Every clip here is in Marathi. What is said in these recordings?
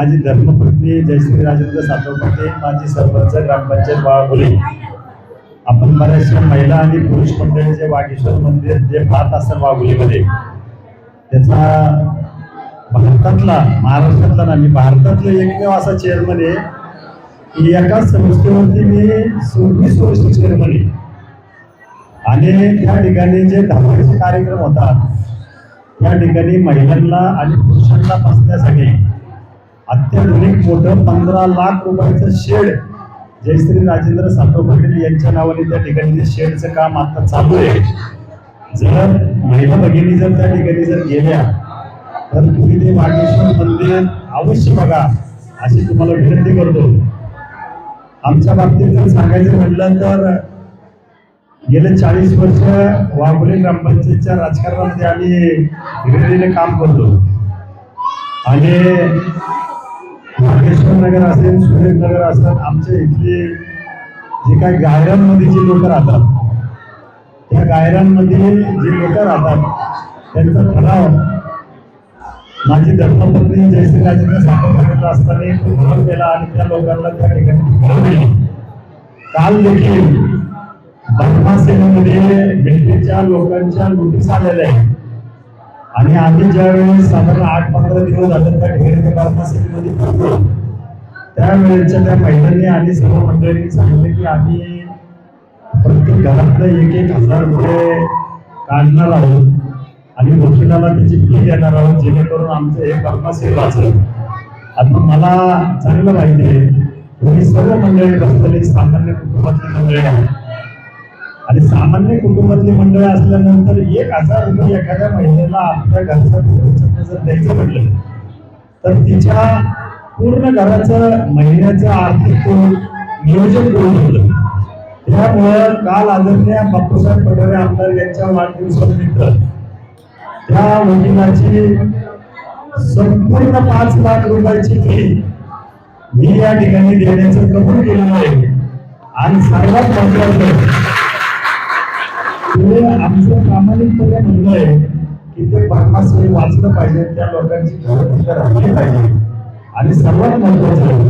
माझी धर्मपत्नी जयश्री राजेंद्र सातवपते माझी सरपंच ग्रामपंचायत बाळापुरी. आपण बऱ्याचशा महिला आणि पुरुष मंडळीचे वागेश्वर मंदिर जे पाहत असतात वाघोलीमध्ये त्याचा भारतातला महाराष्ट्रातला नाही मी भारतातलं एकमेव असा चेअरमन आहे की एकाच संस्थेवरती मी सव्वीस वर्ष चेअरमन आहे. आणि त्या ठिकाणी जे धावण्याचे कार्यक्रम होतात त्या ठिकाणी महिलांना आणि पुरुषांना बसण्यासाठी अत्याधुनिक मोठं पंधरा लाख रुपयाचं शेड. जयश्री राजेंद्र साठव पाटील यांच्या नावाने त्या ठिकाणी ते शेडचं काम आता चालू आहे. जर महिला भगिनी जर त्या ठिकाणी जर गेल्या तर तुम्ही ते वागेश्वर मंदिर अवश्य बघा अशी तुम्हाला विनंती करतो. आमच्या बाबतीत जर सांगायचं म्हटलं तर गेले चाळीस वर्ष वाघोली ग्रामपंचायतच्या राजकारणामध्ये आम्ही धीरे काम करतो. आणि नागेश्वर नगर असेल सुरेश नगर असेल आमच्या इथली जे काही गायरांमध्ये जी लोक राहतात त्या गायरांमध्ये जी लोक राहतात त्यांचा ठराव माझी धर्मपत्नी जयश्री राजेंद्र साखर असताना तो केला आणि त्या लोकांना त्या ठिकाणी काल देखील धर्मासेनेमध्ये भेटीच्या लोकांच्या नोटीस आलेल्या आहेत. आणि आम्ही ज्यावेळेस साधारण आठ पंधरा दिवस झाले त्या ठिकाणी त्या बर्मा त्यावेळेच्या त्या महिलांनी आणि सर्व मंडळींनी सांगितलं की आम्ही प्रत्येक घरातलं एक एक हजार रुपये काढणार आहोत आणि वकिलाला त्याची फी देणार आहोत जेणेकरून आमचं हे बर्मा वाचलं आता मला चांगलं माहिती आहे तुम्ही सर्व मंडळी बसलेली सामान्य कुटुंबातली मंडळी आहेत. आणि सामान्य कुटुंबातली मंडळी असल्यानंतर एक हजार रुपये एखाद्या महिलेला आपल्या घरचा जर द्यायचं म्हटलं तर तिच्या पूर्ण घराचं महिन्याचं आर्थिक नियोजन करून ठेवलं. त्यामुळं काल आदरणीय बापूसाहेब पटोले आमदार यांच्या वाढदिवसानिमित्त त्या वकिलाची संपूर्ण पाच लाख रुपयाची फी मी या ठिकाणी देण्याचं कबूल केलेलं आहे. आणि सर्वात महत्वाचं ते आमचं प्रामाणिकपणे म्हणणं आहे की ते पन्नास वाचलं पाहिजे त्या लोकांची घरं तिथं राखली पाहिजे. आणि सर्वात महत्वाचं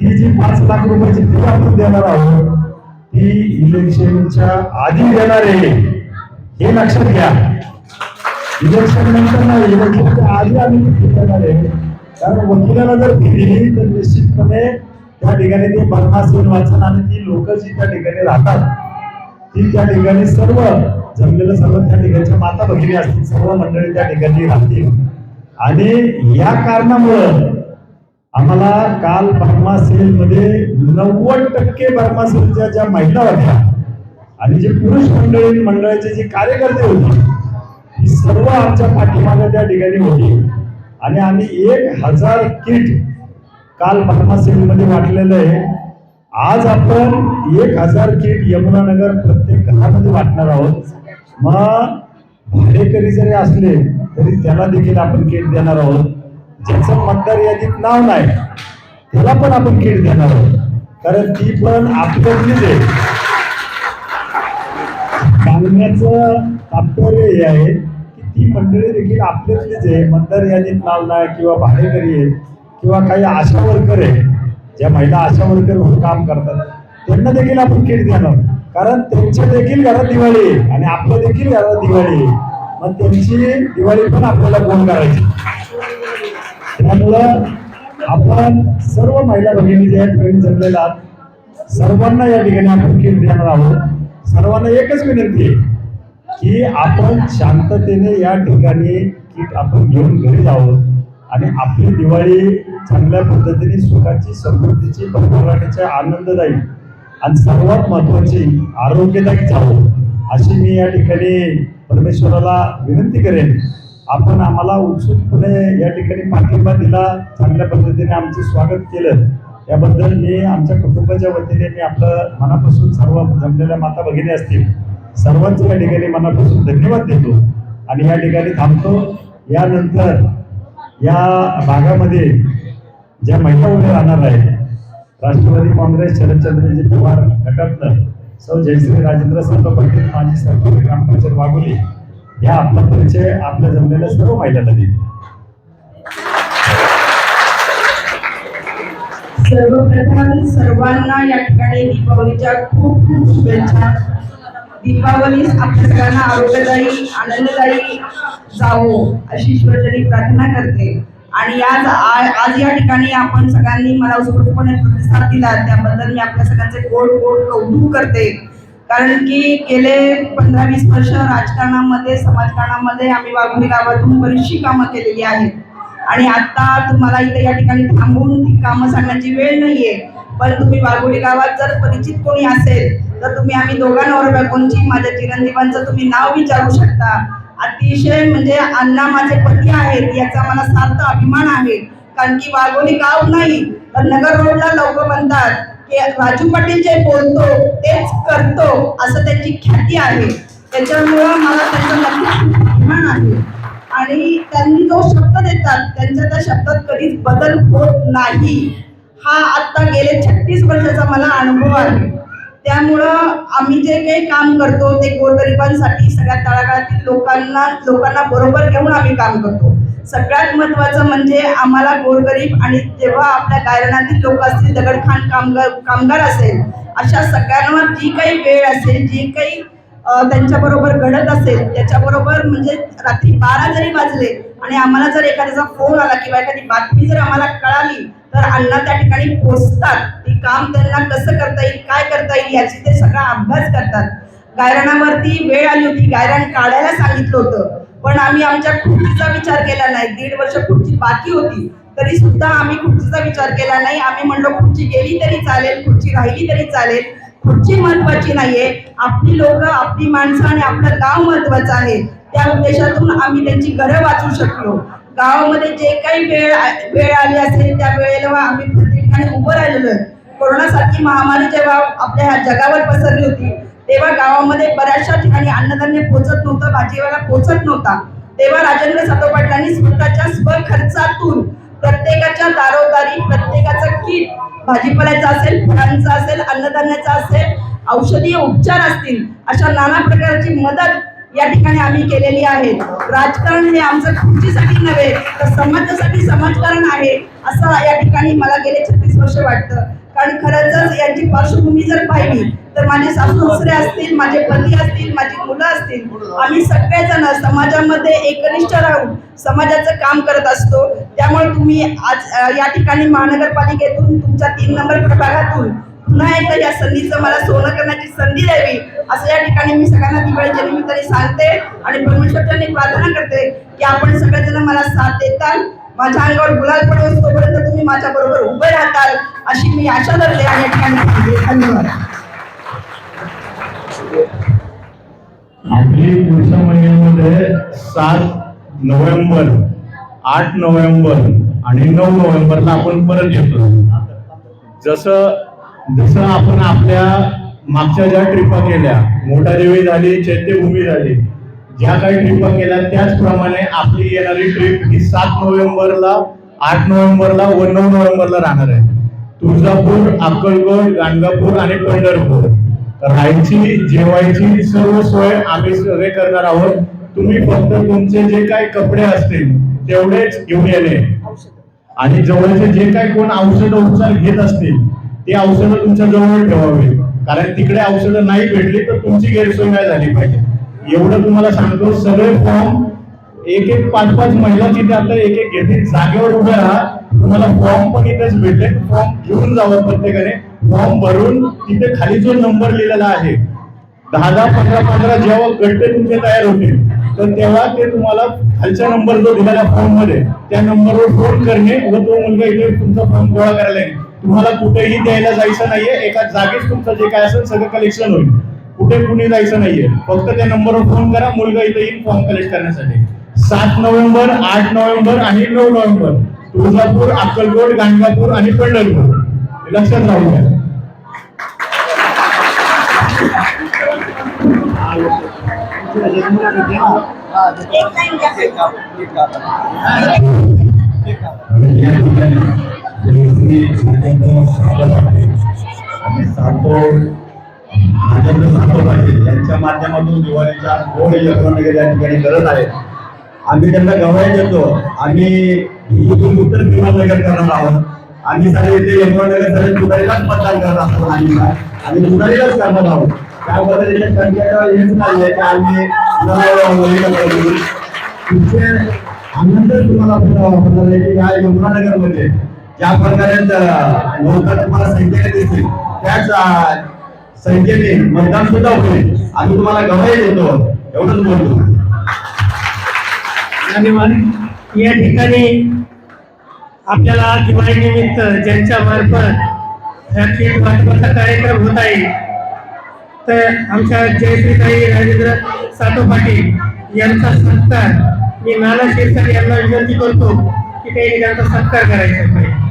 ती जी पाच लाख रुपयाची फी आपण देणार आहोत ती इलेक्शनच्या आधी देणार आहे. हे लक्षात घ्या. इलेक्शन नंतर नाही इलेक्शनच्या आधी आम्ही ती फी देणार आहे. कारण वकिलाला जर फी दिली तर निश्चितपणे त्या ठिकाणी ते पन्नास वाचन आणि ती लोक जी त्या ठिकाणी राहतात ती त्या ठिकाणी सर्व जमलेलं सर्व त्या ठिकाणच्या माता भगिनी असतील सर्व मंडळी त्या ठिकाणी राहतील. आणि या कारणामुळं आम्हाला काल बर्मा सेल मध्ये नव्वद टक्के बर्मा सेलच्या ज्या महिला होत्या आणि जे पुरुष मंडळी मंडळाचे जे कार्यकर्ते होते ही सर्व आमच्या पाठीमागे त्या ठिकाणी होती. आणि आम्ही एक हजार किट काल बर्मा सेल मध्ये वाटलेलं आहे. आज आपण एक हजार किट यमुनानगर प्रत्येक घरामध्ये वाटणार आहोत. मग भाडेकरी जरी असले तरी त्याला देखील आपण किट देणार आहोत. ज्याचं मतदार यादीत नाव नाही त्याला पण आपण किट देणार आहोत. कारण ती पण आपल्यातलीच आहे. सांगण्याचं तात्पर्य हे आहे की ती मंडळी देखील आपल्यातलीच आहे. मतदार यादीत नाव नाही किंवा भाडेकरी आहे किंवा काही आशा वर्कर आहे. ज्या महिला आशा वर्कर म्हणून काम करतात त्यांना देखील आपण किट देणार कारण त्यांच्या देखील घरात दिवाळी आणि आपल्या देखील घरात दिवाळी मग त्यांची दिवाळी पण आपल्याला कोण करायची? त्यामुळं आपण सर्व महिला भगिनी ज्या ठिकाणी जमलेल्या आहात सर्वांना या ठिकाणी आपण किट देणार आहोत. सर्वांना एकच विनंती आहे की आपण शांततेने या ठिकाणी किट आपण घेऊन घरी जावं आणि आपली दिवाळी चांगल्या पद्धतीने सुखाची समृद्धीची भरभराटीची आनंददायी आणि सर्वात महत्वाची आरोग्यदायी जावं अशी मी या ठिकाणी परमेश्वराला विनंती करेन. आपण आम्हाला उत्सुकपणे या ठिकाणी पाठिंबा दिला चांगल्या पद्धतीने आमचे स्वागत केलं. याबद्दल मी आमच्या कुटुंबाच्या वतीने मी आपलं मनापासून सर्व जमलेल्या माता भगिनी असतील सर्वांचे या ठिकाणी मनापासून धन्यवाद देतो. आणि या ठिकाणी थांबतो. यानंतर या भागामध्ये ज्या महिला उभ्या राहणार आहेत राष्ट्रवादी काँग्रेस शरदचंद्रजी पवार गटातलं सौ जयश्री राजेंद्र संत पंडित माजी सरपंच ग्रामपंचायत वाघोली ह्या आपला परिचय आपल्या जमलेल्या सर्व महिलांना देईल. सर्वप्रथम सर्वांना या ठिकाणी दीपावलीच्या खूप खूप शुभेच्छा. दीपावली आपल्या सगळ्यांना आरोग्यदायी आनंददायी जावो अशी ईश्वरचरणी प्रार्थना करते. आणि आज आज या ठिकाणी आपण सगळ्यांनी मला उत्स्फूर्तपणे प्रतिसाद दिला. त्याबद्दल मी आपल्या सगळ्यांचे गोड गोड कौतुक करते. कारण की गेले पंधरा वीस वर्ष राजकारणामध्ये समाजकारणामध्ये आम्ही वाघोली गावातून बरीचशी कामं केलेली आहेत. आणि आता तुम्हाला इथे या ठिकाणी थांबून ती कामं सांगण्याची वेळ नाहीये. पण तुम्ही वाघोली गावात जर परिचित कोणी असेल तर तुम्ही आम्ही दोघांवर बघूनची माझ्या चिरंजीवांचं तुम्ही नाव विचारू शकता. अतिशय म्हणजे अण्णा माझे पती आहेत याचा मला सार्थ अभिमान आहे. कारण की वाघोली गाव नाही तर नगर रोडला लोक म्हणतात की राजू पाटील जे बोलतो तेच करतो असं त्यांची ख्याती आहे. त्याच्यामुळं मला त्यांचा नक्कीच अभिमान आहे. आणि त्यांनी जो शब्द देतात त्यांच्या त्या शब्दात कधीच बदल होत नाही. हा आता गेले छत्तीस वर्षाचा मला अनुभव आहे. त्यामुळं आम्ही जे काही काम करतो ते गोरगरिबांसाठी सगळ्या तळागाळातील लोकांना लोकांना बरोबर घेऊन आम्ही काम करतो. सगळ्यात महत्त्वाचं म्हणजे आम्हाला गोरगरीब आणि जेव्हा आपल्या गायरणातील लोक असतील दगडखान कामगार कामगार असेल अशा सगळ्यांवर जी काही वेळ असेल जी काही त्यांच्याबरोबर घडत असेल त्याच्याबरोबर म्हणजे रात्री बारा जरी वाजले आणि आम्हाला जर एखाद्याचा फोन आला किंवा एखादी बातमी जर आम्हाला कळाली तर अण्णा त्या ठिकाणी पोचतात ती काम त्यांना कसं करता येईल काय करता येईल याची ते सगळा अभ्यास करतात. गायरानावरती वेळ आली होती. गायरान काढायला सांगितलं होतं. पण आम्ही आमच्या खुर्चीचा विचार केला नाही. दीड वर्ष खुर्ची बाकी होती. तरी सुद्धा आम्ही खुर्चीचा विचार केला नाही. आम्ही म्हणलो खुर्ची गेली तरी चालेल खुर्ची राहिली तरी चालेल. खुर्ची महत्वाची नाहीये. आपली लोक आपली माणसं आणि आपलं गाव महत्वाचं आहे. त्या उद्देशातून आम्ही त्यांची घरं वाचू शकलो. गावामध्ये जे काही वेळ वेळ आली असेल त्या वेळेला आम्ही प्रत्येक ठिकाणी उभं राहिलेलो आहे. कोरोनासारखी महामारी जेव्हा आपल्या ह्या जगावर पसरली होती तेव्हा गावामध्ये बऱ्याचशा ठिकाणी अन्नधान्य पोचत नव्हतं भाजीवाला पोचत नव्हता. तेव्हा राजेंद्र सातव पाटलांनी स्वतःच्या स्वखर्चातून प्रत्येकाच्या दारोदारी प्रत्येकाचं किट भाजीपाल्याचं असेल फळांचं असेल अन्नधान्याचं असेल औषधीय उपचार असतील अशा नाना प्रकारची मदत या ठिकाणी आम्ही केलेली आहे. राजकारण हे आमचं खुर्चीसाठी नव्हे तर समाजासाठी समाजकारण आहे असं या ठिकाणी मला गेले छत्तीस वर्ष वाटतं. कारण खरंच यांची पार्श्वभूमी जर पाहिली तर माझे सासू सासरे असतील माझे पती असतील माझी मुलं असतील आम्ही सगळेजण समाजामध्ये एकनिष्ठ राहून समाजाचं काम करत असतो. त्यामुळे तुम्ही आज या ठिकाणी महानगरपालिकेतून तुमच्या तीन नंबर प्रभागातून पुन्हा एकदा या संधीचं मला सोनं करण्याची संधी द्यावी. असं या ठिकाणी मी सगळ्यांना दिवाळीच्या निमित्ताने सांगते आणि परमेश्वरच्या प्रार्थना करते की आपण सगळेजण मला साथ देताल. माझ्या अंगावर गुलाल पडवस तोपर्यंत तुम्ही माझ्या बरोबर उभे राहताल अशी मी आशा धरते आणि या ठिकाणी धन्यवाद. आपली पुढच्या महिन्यामध्ये सात नोव्हेंबर आठ नोव्हेंबर आणि नऊ नोव्हेंबरला आपण परत येतो जसं जसं आपण आपल्या मागच्या ज्या ट्रिपा केल्या मोठादेवी झाली चैत्यभूमी झाली ज्या काही ट्रिपा केल्या त्याचप्रमाणे आपली येणारी ट्रिप ही सात नोव्हेंबरला आठ नोव्हेंबरला व नऊ नोव्हेंबरला राहणार आहे. तुळजापूर अक्कलकोट गाणगापूर आणि पंढरपूर. राहायची जेवायची सर्व सोय आम्ही सगळे करणार आहोत. तुम्ही फक्त तुमचे जे काही कपडे असतील तेवढेच घेऊन येणे. आणि जवळचे जे काही कोण औषध उपचार घेत असतील ते औषधं तुमच्या जवळ ठेवावे. कारण तिकडे औषधं नाही भेटली तर तुमची गैरसोय नाही झाली पाहिजे. एवढं तुम्हाला सांगतो सगळे फॉर्म एक एक पाच पाच महिला तिथे आता एक एक घेतील जागेवर उभे राहा. तुम्हाला फॉर्म पण इथेच भेटेल. फॉर्म घेऊन जावं प्रत्येकाने. फॉर्म भरून तिथे खाली जो नंबर लिहिलेला आहे दहा दहा पंधरा पंधरा जेव्हा गट्टे तुमचे तयार होतील तर तेव्हा ते तुम्हाला खालचा नंबर जो दिलेला फॉर्ममध्ये त्या नंबरवर फोन करणे व तो मुलगा इथे तुमचा फॉर्म गोळा करायला येईल. तुम्हाला कुठेही द्यायला जायचं नाहीये एका जागेच तुमचं जे काय असेल सगळं कलेक्शन होईल. कुठे कुणी जायचं नाहीये. फक्त त्या नंबरवर फोन करा मुलगा इथे येईल फॉर्म कलेक्ट करण्यासाठी. सात नोव्हेंबर आठ नोव्हेंबर आणि नऊ नोव्हेंबर. तुळजापूर अक्कलकोट गाणगापूर आणि पंढरपूर. लक्षात राहू द्या सातो राजेंद्र माध्यमातून दिवाळीच्या गोड यशवंतनगर या ठिकाणी करत आहेत आम्ही त्यांना गवाही देतो आम्ही उत्तर विमाननगर करणार आहोत. आम्ही सगळे इथे यशवंतनगर सगळे तुतारीलाच मतदान करत असतो आम्ही आम्ही तुतारीलाच करणार आहोत. त्या पद्धतीने संख्या हेच नाही की आम्ही नवरा तुमचे आनंद तुम्हाला होणार आहे की या यमुनानगर ज्या प्रकारे लोक तुम्हाला संख्येने दिसतील त्याच संख्येने मतदान सुद्धा होईल आम्ही तुम्हाला गवाही देतो एवढंच बोलतो धन्यवाद या ठिकाणी आपल्याला दिवाळी निमित्त ज्यांच्या मार्फत ह्या किट वाटपाचा कार्यक्रम होत आहे तर आमच्या जयश्रीताई राजेंद्र साठो पाटील यांचा सत्कार मी नाना शिरसाट यांना विनंती करतो की त्यांनी त्यांचा सत्कार करायचा पाहिजे